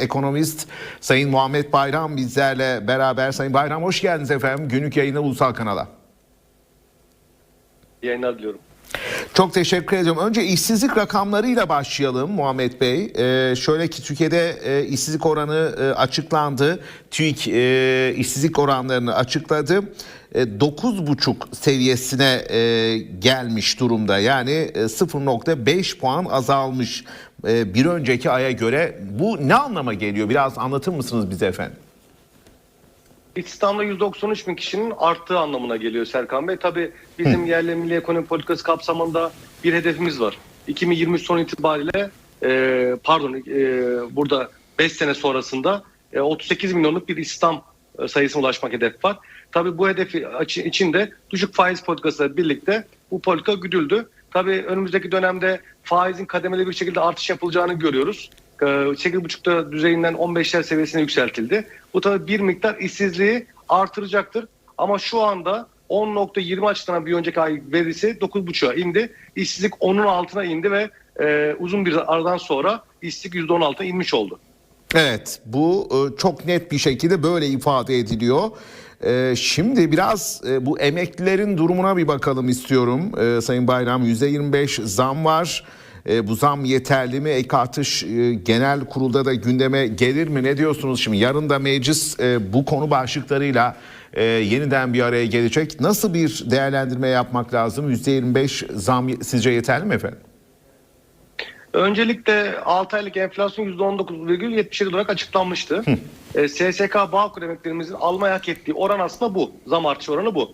ekonomist Sayın Muhammed Bayram bizlerle beraber. Sayın Bayram hoş geldiniz efendim. Günlük yayına Ulusal Kanal'a. Yayınlar diliyorum. Çok teşekkür ediyorum. Önce işsizlik rakamlarıyla başlayalım Muhammed Bey. Ee, şöyle ki Türkiye'de e, işsizlik oranı e, açıklandı. TÜİK e, işsizlik oranlarını açıkladı. E, 9,5 seviyesine e, gelmiş durumda. Yani e, 0,5 puan azalmış e, bir önceki aya göre. Bu ne anlama geliyor? Biraz anlatır mısınız bize efendim? İstihdamda 193 bin kişinin arttığı anlamına geliyor Serkan Bey. Tabii bizim yerli milli ekonomi politikası kapsamında bir hedefimiz var. 2023 son itibariyle e, pardon e, burada 5 sene sonrasında e, 38 milyonluk bir e, sayısına ulaşmak hedef var. Tabii bu hedefi içinde düşük faiz politikasıyla birlikte bu politika güdüldü. Tabii önümüzdeki dönemde faizin kademeli bir şekilde artış yapılacağını görüyoruz. Ee, 8,5'ta düzeyinden 15'ler seviyesine yükseltildi. Bu tabii bir miktar işsizliği artıracaktır. Ama şu anda 10.20 açıklanan bir önceki ay verisi 9.5'a indi. İşsizlik 10'un altına indi ve e, uzun bir aradan sonra işsizlik %16'a inmiş oldu. Evet bu e, çok net bir şekilde böyle ifade ediliyor. E, Şimdi biraz e, bu emeklilerin durumuna bir bakalım istiyorum E, Sayın Bayram. %25 zam var. E, Bu zam yeterli mi? Ek artış e, genel kurulda da gündeme gelir mi? Ne diyorsunuz şimdi? Yarın da meclis e, bu konu başlıklarıyla e, yeniden bir araya gelecek. Nasıl bir değerlendirme yapmak lazım? %25 zam sizce yeterli mi efendim? Öncelikle 6 aylık enflasyon %19,77 olarak açıklanmıştı. E, SSK Bağkur emeklerimizin almaya hak ettiği oran aslında bu. Zam artış oranı bu.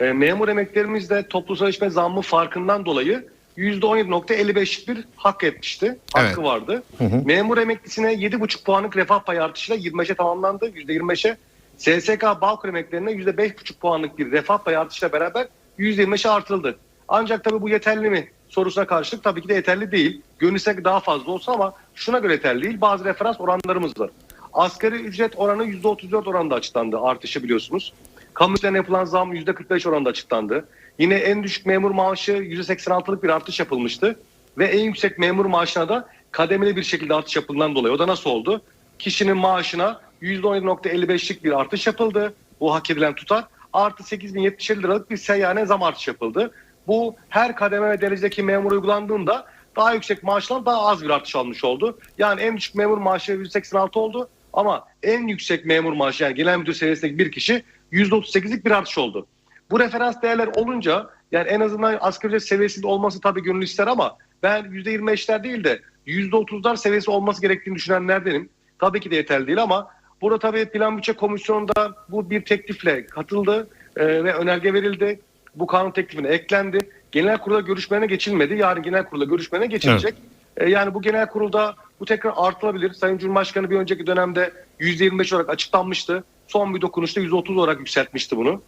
E, memur emeklerimiz de toplu sözleşme zammı farkından dolayı %17.55'lik bir hak etmişti. Hakkı Evet. vardı. Memur emeklisine 7,5 puanlık refah payı artışıyla 25'e tamamlandı. %25'e. SSK Bağkur emeklerine %5,5 puanlık bir refah payı artışıyla beraber %25'e artırıldı. Ancak tabii bu yeterli mi sorusuna karşılık tabii ki de yeterli değil. Gönülsek daha fazla olsa ama şuna göre yeterli değil. Bazı referans oranlarımız var. Asgari ücret oranı %34 oranında açıklandı artışı biliyorsunuz. Kamu işlerine yapılan zam %45 oranında açıklandı. Yine en düşük memur maaşı %86'lık bir artış yapılmıştı. Ve en yüksek memur maaşına da kademeli bir şekilde artış yapıldığından dolayı. O da nasıl oldu? Kişinin maaşına %17.55'lik bir artış yapıldı. Bu hak edilen tutar. Artı 8070 liralık bir seyyane zam artışı yapıldı. Bu her kademe ve derecedeki memur uygulandığında daha yüksek maaştan daha az bir artış almış oldu. Yani en düşük memur maaşı 186 oldu ama en yüksek memur maaşı yani genel müdür seviyesindeki bir kişi %38'lik bir artış oldu. Bu referans değerler olunca yani en azından asgari ücret seviyesinde olması tabii gönül ister ama ben %25'ler değil de %30'lar seviyesi olması gerektiğini düşünenlerdenim. Tabii ki de yeterli değil ama burada tabii Plan Bütçe Komisyonu'nda bu bir teklifle katıldı e, ve önerge verildi. Bu kanun teklifine eklendi. Genel kurula görüşmelerine geçilmedi. Yarın genel kurula görüşmelerine geçilecek. E, yani bu genel kurulda bu tekrar artılabilir. Sayın Cumhurbaşkanı bir önceki dönemde %25 olarak açıklanmıştı. Son bir dokunuşta %30 olarak yükseltmişti bunu.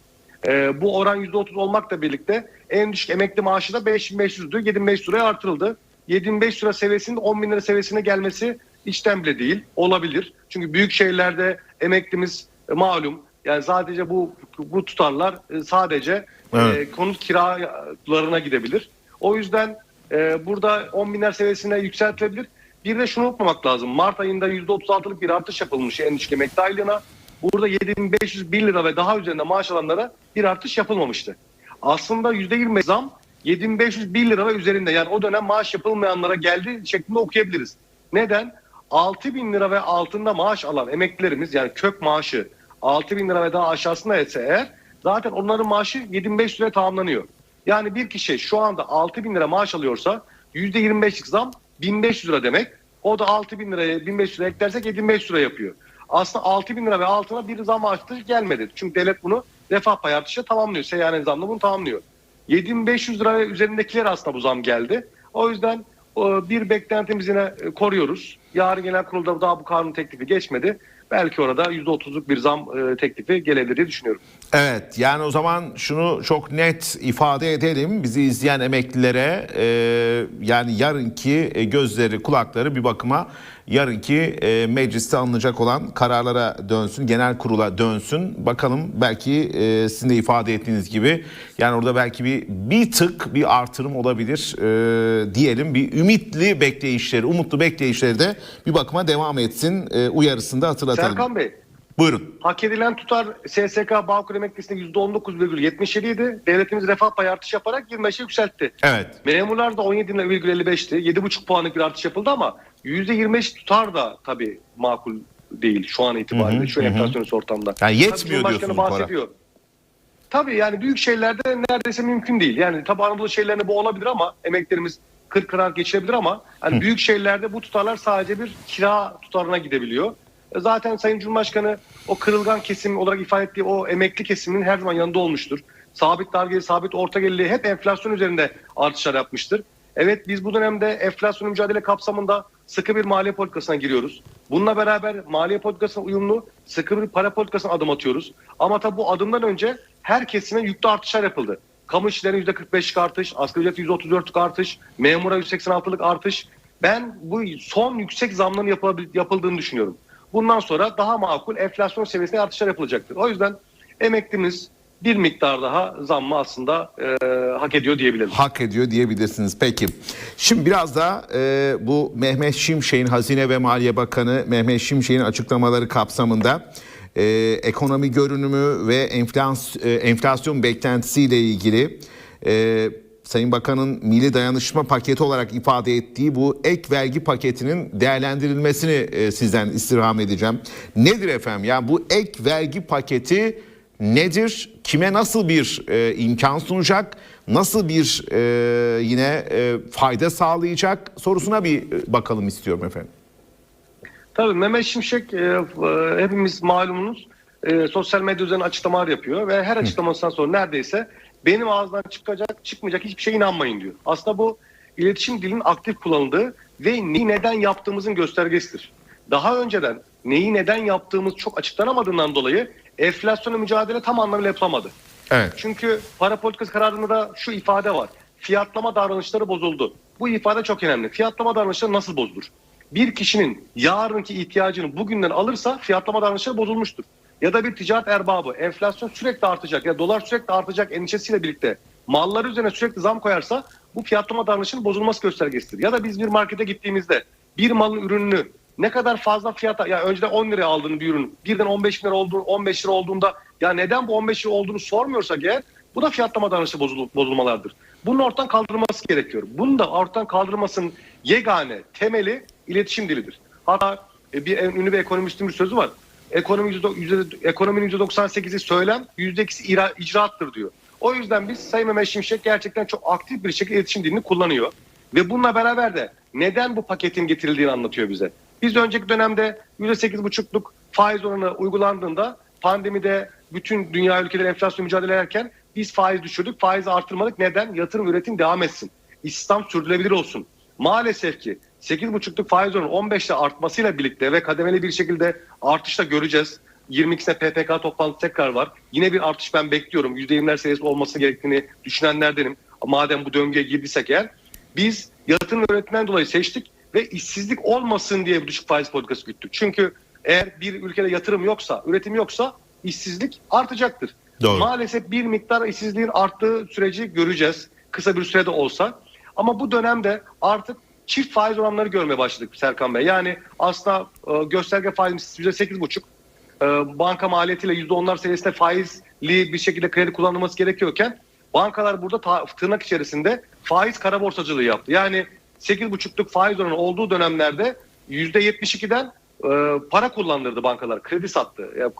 E, bu oran %30 olmakla birlikte en düşük emekli maaşı da 5500'dü. 7500 liraya artırıldı. 7500 lira seviyesinin 10 bin lira seviyesine gelmesi içten bile değil. Olabilir. Çünkü büyük şehirlerde emeklimiz e, malum. Yani sadece bu bu tutarlar e, sadece Evet. e, konut kiralarına gidebilir. O yüzden e, burada 10 binler seviyesine yükseltilebilir. Bir de şunu unutmamak lazım. Mart ayında %36'lık bir artış yapılmış en düşük emekli aylığına. Burada 7501 lira ve daha üzerinde maaş alanlara bir artış yapılmamıştı. Aslında %20 zam 7501 lira ve üzerinde yani o dönem maaş yapılmayanlara geldi şeklinde okuyabiliriz. Neden? 6000 lira ve altında maaş alan emeklilerimiz yani kök maaşı 6000 lira ve daha aşağısında ise eğer zaten onların maaşı 7500 liraya tamamlanıyor. Yani bir kişi şu anda 6000 lira maaş alıyorsa %25'lik zam 1500 lira demek. O da 6000 liraya 1500 lira eklersek 7500 lira yapıyor. Aslında 6000 lira ve altına bir zam artışı gelmedi. Çünkü devlet bunu refah payı artışı tamamlıyor. Seyyanen zamla bunu tamamlıyor. 7500 lira üzerindekiler aslında bu zam geldi. O yüzden e, bir beklentimizi yine e, koruyoruz. Yarın genel kurulda daha bu kanun teklifi geçmedi. belki orada %30'luk bir zam e, teklifi gelebilir diye düşünüyorum. Evet yani o zaman şunu çok net ifade edelim bizi izleyen emeklilere. E, yani yarınki e, gözleri kulakları bir bakıma yarınki e, mecliste alınacak olan kararlara dönsün genel kurula dönsün. Bakalım belki e, sizin de ifade ettiğiniz gibi yani orada belki bir bir tık bir artırım olabilir e, diyelim. Bir ümitli bekleyişleri umutlu bekleyişleri de bir bakıma devam etsin e, uyarısını da hatırlatalım. Serkan Bey, Buyurun. hak edilen tutar SSK Bağkur emeklisinde %19,77 idi. Devletimiz refah payı artış yaparak 25'e yükseltti. Evet. Memurlar da 17,55'ti. 7,5 puanlık bir artış yapıldı ama %25 tutar da tabii makul değil şu an itibariyle Hı hı, şu enflasyonist ortamda. Yani yetmiyor Tabii diyorsunuz para. bahsediyor. Tabii yani büyük şehirlerde neredeyse mümkün değil. Yani tabii Anadolu şehirlerinde bu olabilir ama emeklerimiz 40 kırar geçirebilir ama hani büyük şehirlerde bu tutarlar sadece bir kira tutarına gidebiliyor. E Zaten Sayın Cumhurbaşkanı o kırılgan kesim olarak ifade ettiği o emekli kesiminin her zaman yanında olmuştur. Sabit dar geliri, sabit orta geliri hep enflasyon üzerinde artışlar yapmıştır. Evet biz bu dönemde enflasyon mücadele kapsamında sıkı bir maliye politikasına giriyoruz. Bununla beraber maliye politikasına uyumlu sıkı bir para politikasına adım atıyoruz. Ama tabi bu adımdan önce her kesime yüklü artışlar yapıldı. Kamu işçilerine %45'lik artış, asgari ücrete %34'lük artış, memura 186'lık artış. Ben bu son yüksek zamların yapıldığını düşünüyorum. Bundan sonra daha makul enflasyon seviyesinde artışlar yapılacaktır. O yüzden emeklimiz bir miktar daha zammı aslında e, hak ediyor diyebilirim. hak ediyor diyebilirsiniz. Peki. Şimdi biraz da e, bu Mehmet Şimşek'in Hazine ve Maliye Bakanı Mehmet Şimşek'in açıklamaları kapsamında e, ekonomi görünümü ve enflas, e, enflasyon beklentisiyle ilgili e, Sayın Bakan'ın milli dayanışma paketi olarak ifade ettiği bu ek vergi paketinin değerlendirilmesini e, sizden istirham edeceğim. Nedir efendim? Yani bu ek vergi paketi nedir? Kime nasıl bir e, imkan sunacak? Nasıl bir e, yine e, fayda sağlayacak sorusuna bir e, bakalım istiyorum efendim. Tabii Mehmet Şimşek e, e, hepimiz malumunuz e, sosyal medya üzerinden açıklamalar yapıyor ve her açıklamasından sonra neredeyse benim ağızdan çıkacak çıkmayacak hiçbir şeye inanmayın diyor. Aslında bu iletişim dilinin aktif kullanıldığı ve neyi neden yaptığımızın göstergesidir. Daha önceden neyi neden yaptığımız çok açıklanamadığından dolayı enflasyona mücadele tam anlamıyla yapılamadı. Evet. Çünkü para politikası kararında da şu ifade var. Fiyatlama davranışları bozuldu. Bu ifade çok önemli. Fiyatlama davranışları nasıl bozulur? Bir kişinin yarınki ihtiyacını bugünden alırsa fiyatlama davranışları bozulmuştur. Ya da bir ticaret erbabı enflasyon sürekli artacak ya dolar sürekli artacak endişesiyle birlikte malları üzerine sürekli zam koyarsa bu fiyatlama davranışının bozulması göstergesidir. Ya da biz bir markete gittiğimizde bir malın ürününü ne kadar fazla fiyata ya önceden 10 liraya aldığın bir ürün birden 15 lira olduğu 15 lira olduğunda ya neden bu 15 lira olduğunu sormuyorsak eğer bu da fiyatlama davranışı bozul, bozulmalardır. Bunun ortadan kaldırılması gerekiyor. Bunun da ortadan kaldırılmasının yegane temeli iletişim dilidir. Hatta e, bir en ünlü bir ekonomistin bir sözü var. Ekonomi yüzde, ekonominin %98'i söylem, %2'si ira- icraattır diyor. O yüzden biz Sayın Mehmet Şimşek gerçekten çok aktif bir şekilde iletişim dilini kullanıyor. Ve bununla beraber de neden bu paketin getirildiğini anlatıyor bize. Biz önceki dönemde %8,5'luk faiz oranı uygulandığında pandemide bütün dünya ülkeleri enflasyon mücadele ederken biz faiz düşürdük, faizi artırmadık. Neden? Yatırım üretim devam etsin. İstihdam sürdürülebilir olsun. Maalesef ki 8,5'luk faiz oranı 15'te artmasıyla birlikte ve kademeli bir şekilde artışta göreceğiz. 22'sine PPK toplantısı tekrar var. Yine bir artış ben bekliyorum. %20'ler seviyesi olması gerektiğini düşünenlerdenim. Madem bu döngüye girdiysek eğer biz yatırım öğretmen dolayı seçtik ve işsizlik olmasın diye bir düşük faiz politikası güttük. Çünkü eğer bir ülkede yatırım yoksa, üretim yoksa işsizlik artacaktır. Doğru. Maalesef bir miktar işsizliğin arttığı süreci göreceğiz. Kısa bir sürede olsa. Ama bu dönemde artık çift faiz oranları görmeye başladık Serkan Bey. Yani aslında e, gösterge faizimiz %8,5. E, banka maliyetiyle %10'lar seviyesinde faizli bir şekilde kredi kullanılması gerekiyorken bankalar burada ta- tırnak içerisinde faiz kara borsacılığı yaptı. Yani 8,5'luk faiz oranı olduğu dönemlerde %72'den e, para kullandırdı bankalar. Kredi sattı. ya,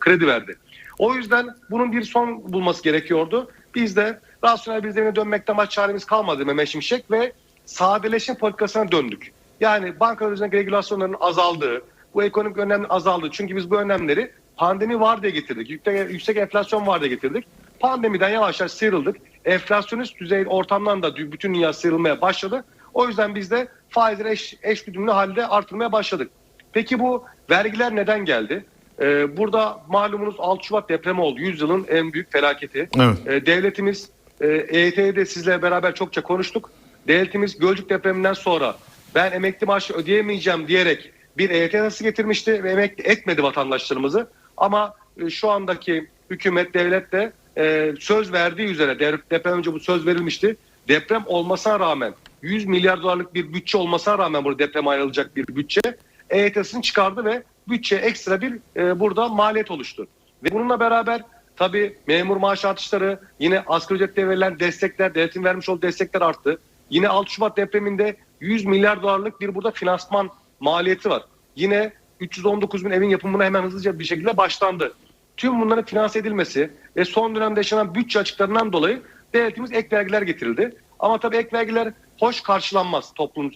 kredi verdi. O yüzden bunun bir son bulması gerekiyordu. Biz de rasyonel bir zemine dönmekten başka çaremiz kalmadı Mehmet Şimşek ve sadeleşme politikasına döndük. Yani bankalar üzerindeki regülasyonların azaldığı, bu ekonomik önlemlerin azaldığı. Çünkü biz bu önlemleri pandemi var diye getirdik. Yüksek, yüksek enflasyon var diye getirdik. Pandemiden yavaş yavaş sıyrıldık. Enflasyonist düzey ortamdan da bütün dünya sıyrılmaya başladı. O yüzden biz de faizleri eş, eş güdümlü halde artırmaya başladık. Peki bu vergiler neden geldi? Ee, burada malumunuz 6 Şubat depremi oldu. Yüzyılın en büyük felaketi. Evet. Ee, devletimiz e, EYT'de sizle beraber çokça konuştuk. Devletimiz Gölcük depreminden sonra ben emekli maaşı ödeyemeyeceğim diyerek bir EYT nasıl getirmişti ve emekli etmedi vatandaşlarımızı. Ama e, şu andaki hükümet, devlet de e, söz verdiği üzere de- deprem önce bu söz verilmişti. Deprem olmasına rağmen 100 milyar dolarlık bir bütçe olmasına rağmen burada deprem ayrılacak bir bütçe EYT'sini çıkardı ve bütçeye ekstra bir e, burada maliyet oluştu. Ve bununla beraber tabii memur maaş artışları, yine asgari ücrette verilen destekler, devletin vermiş olduğu destekler arttı. Yine 6 Şubat depreminde 100 milyar dolarlık bir burada finansman maliyeti var. Yine 319 bin evin yapımına hemen hızlıca bir şekilde başlandı. Tüm bunların finanse edilmesi ve son dönemde yaşanan bütçe açıklarından dolayı devletimiz ek vergiler getirildi. Ama tabii ek vergiler hoş karşılanmaz toplum e,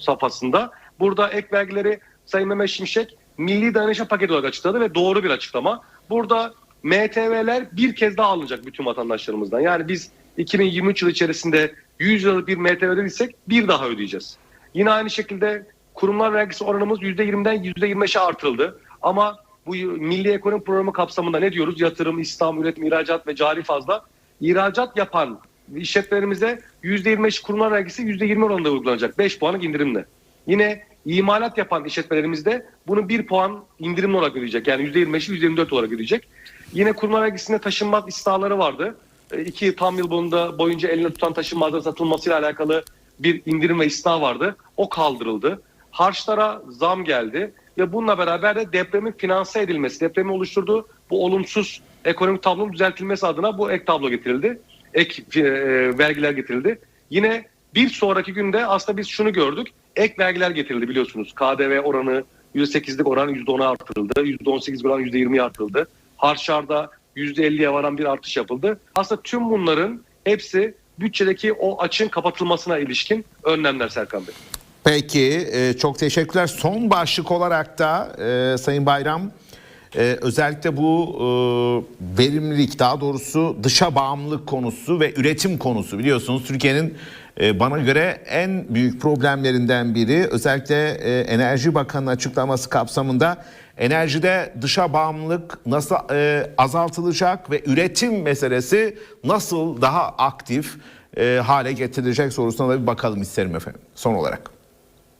safhasında. Burada ek vergileri Sayın Mehmet Şimşek milli dayanışma paketi olarak açıkladı ve doğru bir açıklama. Burada MTV'ler bir kez daha alınacak bütün vatandaşlarımızdan. Yani biz 2023 yıl içerisinde 100 liralık bir MTV ödediysek bir daha ödeyeceğiz. Yine aynı şekilde kurumlar vergisi oranımız %20'den %25'e artırıldı. Ama bu Milli Ekonomi Programı kapsamında ne diyoruz? Yatırım, İslam, üretim, ihracat ve cari fazla. İhracat yapan işletmelerimize %25 kurumlar vergisi %20 oranında uygulanacak. 5 puanlık indirimle. Yine imalat yapan işletmelerimizde bunu 1 puan indirimli olarak ödeyecek. Yani %25'i %24 olarak ödeyecek. Yine kurumlar vergisinde taşınmaz istiharları vardı. İki tam yıl boyunca, boyunca elinde tutan taşınmazların satılmasıyla alakalı bir indirim ve ıslah vardı. O kaldırıldı. Harçlara zam geldi ve bununla beraber de depremin finanse edilmesi, depremi oluşturduğu bu olumsuz ekonomik tablonun düzeltilmesi adına bu ek tablo getirildi. Ek e, vergiler getirildi. Yine bir sonraki günde aslında biz şunu gördük. Ek vergiler getirildi biliyorsunuz. KDV oranı %8'lik oran %10'a artırıldı. %18'lik oran %20'ye artırıldı. Harçlarda %50'ye varan bir artış yapıldı. Aslında tüm bunların hepsi bütçedeki o açın kapatılmasına ilişkin önlemler Serkan Bey. Peki e, çok teşekkürler. Son başlık olarak da e, Sayın Bayram e, özellikle bu verimlilik daha doğrusu dışa bağımlılık konusu ve üretim konusu biliyorsunuz Türkiye'nin bana göre en büyük problemlerinden biri özellikle e, Enerji Bakanı'nın açıklaması kapsamında enerjide dışa bağımlılık nasıl e, azaltılacak ve üretim meselesi nasıl daha aktif e, hale getirilecek sorusuna da bir bakalım isterim efendim son olarak.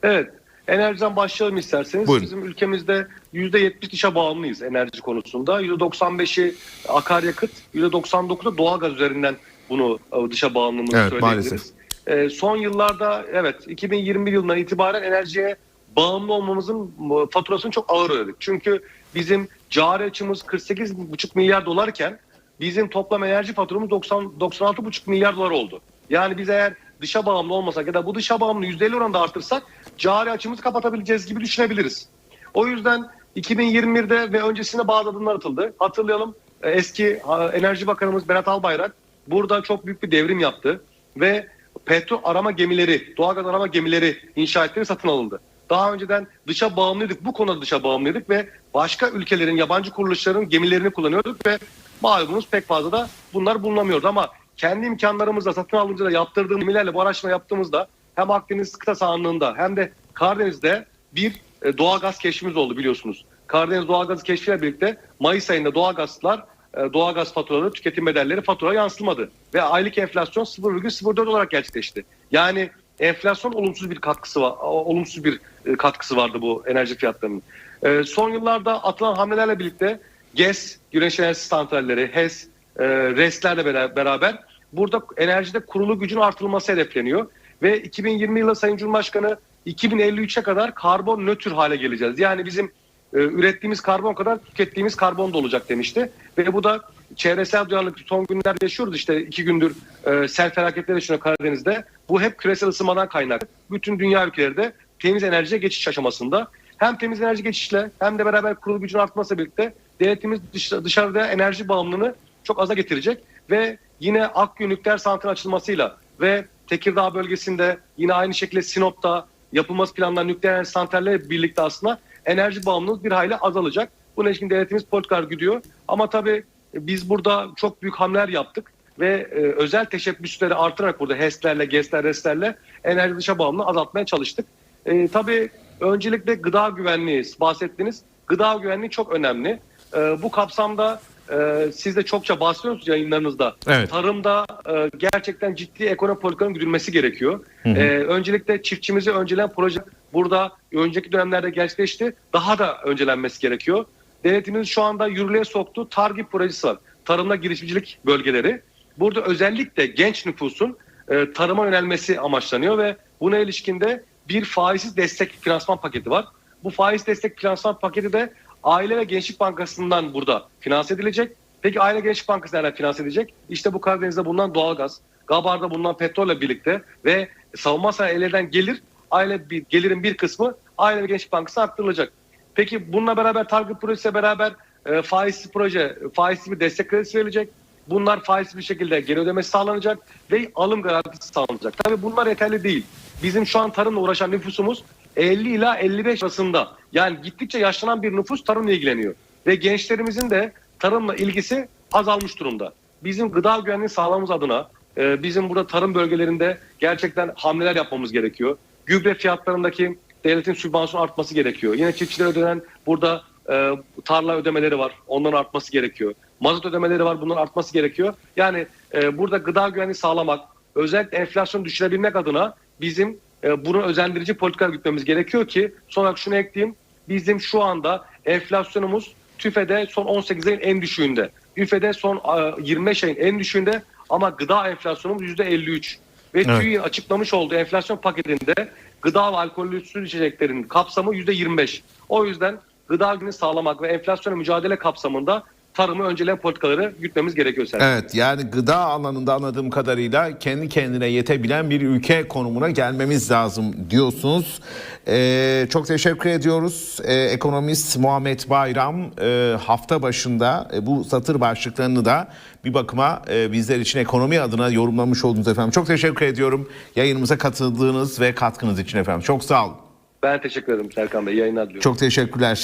Evet. Enerjiden başlayalım isterseniz. Buyurun. Bizim ülkemizde %70 dışa bağımlıyız enerji konusunda. %95'i akaryakıt, %99'da doğalgaz üzerinden bunu e, dışa bağımlılığımızı Evet, söyleyebiliriz. maalesef. E, son yıllarda evet 2020 yılından itibaren enerjiye bağımlı olmamızın faturasını çok ağır ödedik. Çünkü bizim cari açımız 48,5 milyar dolarken bizim toplam enerji faturamız 90 96,5 milyar dolar oldu. Yani biz eğer dışa bağımlı olmasak ya da bu dışa bağımlı %50 oranında artırsak cari açımızı kapatabileceğiz gibi düşünebiliriz. O yüzden 2021'de ve öncesinde bazı adımlar atıldı. Hatırlayalım e, eski Enerji Bakanımız Berat Albayrak burada çok büyük bir devrim yaptı ve petrol arama gemileri, doğalgaz arama gemileri inşa ettiğini satın alındı. Daha önceden dışa bağımlıydık, bu konuda dışa bağımlıydık ve başka ülkelerin, yabancı kuruluşların gemilerini kullanıyorduk ve malumunuz pek fazla da bunlar bulunamıyordu ama kendi imkanlarımızla satın alınca da yaptırdığımız gemilerle bu araştırma yaptığımızda hem Akdeniz kıta sahanlığında hem de Karadeniz'de bir e, doğalgaz keşfimiz oldu biliyorsunuz. Karadeniz doğalgazı keşfiyle birlikte Mayıs ayında doğalgazlar doğalgaz faturaları, tüketim bedelleri fatura yansıtmadı. Ve aylık enflasyon 0,04 olarak gerçekleşti. Yani enflasyon olumsuz bir katkısı var, olumsuz bir e, katkısı vardı bu enerji fiyatlarının. E, Son yıllarda atılan hamlelerle birlikte GES, güneş enerjisi santralleri, HES, e, RES'lerle bera- beraber burada enerjide kurulu gücün artırılması hedefleniyor. Ve 2020 yılında Sayın Cumhurbaşkanı 2053'e kadar karbon nötr hale geleceğiz. Yani bizim e, ürettiğimiz karbon kadar tükettiğimiz karbon da olacak demişti. Ve bu da çevresel duyarlılık son günlerde yaşıyoruz işte iki gündür e, sel felaketleri yaşanıyor Karadeniz'de. Bu hep küresel ısınmadan kaynaklı. Bütün dünya ülkeleri de temiz enerjiye geçiş aşamasında. Hem temiz enerji geçişle hem de beraber kurulu gücün artması birlikte devletimiz dış- dışarıda enerji bağımlılığını çok aza getirecek ve yine Akgün nükleer santral açılmasıyla ve Tekirdağ bölgesinde yine aynı şekilde Sinop'ta yapılması planlanan nükleer enerji santrallerle birlikte aslında enerji bağımlılığımız bir hayli azalacak. Buna ilişkin devletimiz politikalar gidiyor. Ama tabii biz burada çok büyük hamleler yaptık ve e, özel teşebbüsleri artırarak burada HES'lerle, GES'ler, RES'lerle enerji dışa bağımlılığı azaltmaya çalıştık. E, tabii Öncelikle gıda güvenliği bahsettiniz. Gıda güvenliği çok önemli. Ee, bu kapsamda e, siz de çokça bahsediyorsunuz yayınlarınızda. Evet. Tarımda e, gerçekten ciddi ekonomi politikanın güdülmesi gerekiyor. Ee, öncelikle çiftçimizi öncelen proje burada önceki dönemlerde gerçekleşti. Daha da öncelenmesi gerekiyor. Denetimimiz şu anda yürürlüğe soktuğu TARGİP projesi var. Tarımda girişimcilik bölgeleri. Burada özellikle genç nüfusun e, tarıma yönelmesi amaçlanıyor ve buna ilişkinde bir faizsiz destek finansman paketi var. Bu faiz destek finansman paketi de Aile ve Gençlik Bankası'ndan burada finanse edilecek. Peki Aile Gençlik Bankası nereden finanse edecek? İşte bu Karadeniz'de bulunan doğalgaz, Gabar'da bulunan petrolle birlikte ve savunma sanayi ellerden gelir, aile bir, gelirin bir kısmı Aile ve Gençlik Bankası'na aktarılacak. Peki bununla beraber target projesiyle beraber e, faizsiz proje, faizsiz bir destek kredisi verilecek. Bunlar faizsiz bir şekilde geri ödemesi sağlanacak ve alım garantisi sağlanacak. Tabii bunlar yeterli değil. Bizim şu an tarımla uğraşan nüfusumuz 50 ila 55 arasında. Yani gittikçe yaşlanan bir nüfus tarımla ilgileniyor. Ve gençlerimizin de tarımla ilgisi azalmış durumda. Bizim gıda güvenliğini sağlamamız adına e, bizim burada tarım bölgelerinde gerçekten hamleler yapmamız gerekiyor. Gübre fiyatlarındaki devletin sübvansiyon artması gerekiyor. Yine çiftçilere ödenen burada e, tarla ödemeleri var. Onların artması gerekiyor. Mazot ödemeleri var. Bunların artması gerekiyor. Yani e, burada gıda güvenliği sağlamak, özellikle enflasyonu düşürebilmek adına bizim e, bunu özendirici politikalar gütmemiz gerekiyor ki son şunu ekleyeyim. Bizim şu anda enflasyonumuz TÜFE'de son 18 ayın en düşüğünde. TÜFE'de son e, 25 ayın en düşüğünde ama gıda enflasyonumuz %53. Ve Evet. TÜİ'nin açıklamış olduğu enflasyon paketinde gıda ve alkollü içeceklerin kapsamı %25. O yüzden gıda günü sağlamak ve enflasyona mücadele kapsamında tarımı önceleyen politikaları gütmemiz gerekiyor. Serkan. Evet yani gıda alanında anladığım kadarıyla kendi kendine yetebilen bir ülke konumuna gelmemiz lazım diyorsunuz. Ee, çok teşekkür ediyoruz. Ee, ekonomist Muhammed Bayram e, hafta başında e, bu satır başlıklarını da bir bakıma e, bizler için ekonomi adına yorumlamış oldunuz efendim. Çok teşekkür ediyorum yayınımıza katıldığınız ve katkınız için efendim. Çok sağ olun. Ben teşekkür ederim Serkan Bey. Yayınlar diliyorum. Çok teşekkürler.